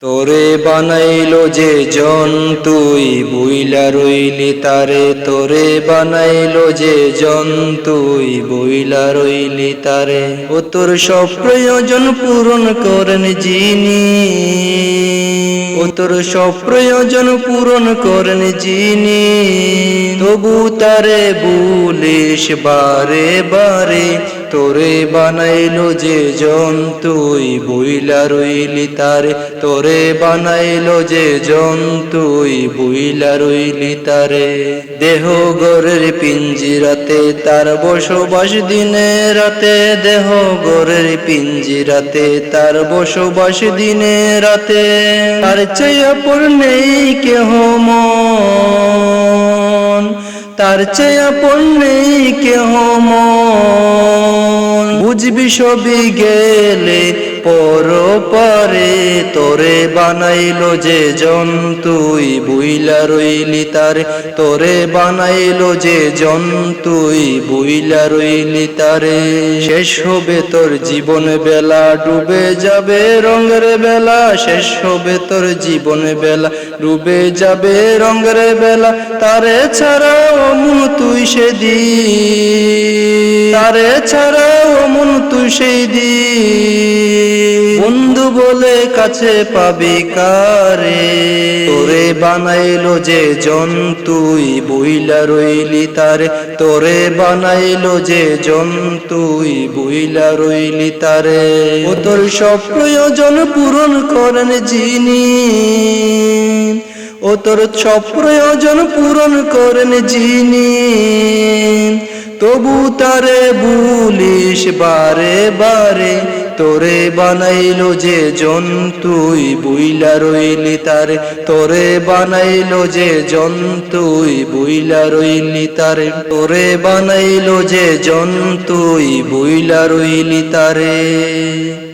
তোরে বানাইল যে জন, তুই বইলা রইলি তারে। তোরে বানাইল যে জন, তুই বইলা রইলি তারে। ও তোর সব প্রয়োজন পূরণ করেন যিনি। ও তোর সব প্রয়োজন পূরণ করেন যিনি। তবু তারে বুলিস বারে বারে। তোরে বানাইলো যে জন তুই বইলা রইলি তারে। তোরে বানাইলো যে জন তুই বইলা রইলি তারে। দেহ গরের পিঞ্জিরাতে, তার বসবাস দিনে রাতে। দেহ গরের পিঞ্জিরাতে, তার বসবাস দিনে রাতে। আর চেয়ে পর নেই কেহ মন। তার চেয়ে নেই কেহ মন। বুঝবি সবই গেলে, পর পারে তোরে বানাইলো যে জন তুই বুইলা রইলি তারে, তোরে বানাইলো যে জন তুই বুইলা রইলি তারে। শেষ হবে তোর জীবন বেলা, ডুবে যাবে রঙের বেলা, শেষ হবে তোর জীবন বেলা, ডুবে যাবে রঙের বেলা, তারে ছাড়া মন তুই সেদিন। তারে ছাড়া মন তুই সেই দিন। বন্ধু বলে কাছে পাবি কারে। তোরে বানাইলো যে জন্তুই, বইলা রইলি তারে। তোরে বানাইলো যে জন্তুই, বইলা রইলি তারে। ও তোর সব প্রয়োজন পূরণ করেন যিনি। ও তোর সব প্রয়োজন পূরণ করেন যিনি। তবু তারে বুলিস বারে বারে, তোরে বানাইলো যে জন্তুই বুইলা রইলি তারে, তোরে বানাইলো যে জন্তুই বুইলা রইলি তারে, তোরে বানাইলো যে জন্তুই বুইলা রইলি তারে।